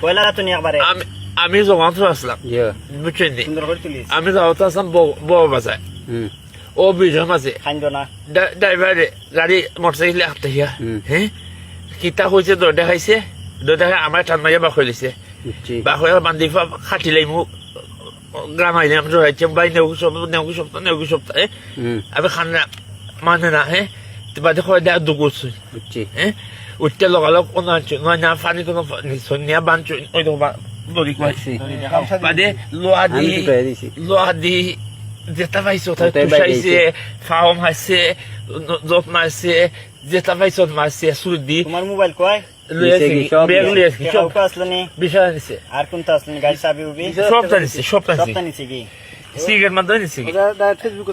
পয়লা রাতুনি একবারে? আমি আমি জমা তো আসলাম বুঝছেন নি? আমি যাওয়া তো আসলাম বড় বাজার হুম। ও বিজন মাঝে। ড্রাইভারে গাড়ি মোটরসাইকেল একটা হিয়া হ্যাঁ? কিতা হয়েছে দর দেখাইছে। দর দেখা আমার ঠান্ডাইয়া বাক হইলিছে বুঝছি বান্ধি খাটিলাই মোক গ্রাম আইলাম জড়াইছে বাই নেউগু সপ্তাহ নেউগু সপ্তাহ নেউগু সপ্তাহ আমি খানা মানে না হ্যাঁ বাদে হয় দেখ দুগুছি হ্যাঁ উঠতে লগালগ কোনো নয় না ফানি কোনো নিয়ে বানছো ওই তো দড়ি বুঝছি বাদে লোহা দি লোহা দি যেটা পাইছো তুষাইছে। ফাও মারছে জত মারছে যেটা পাইছো মারছে সুর দি তোমার মোবাইল কয় সব জানিছে সব জানিছে সবটা নিছে কি সিগারেট মাত্র নিছে কি ফেসবুকে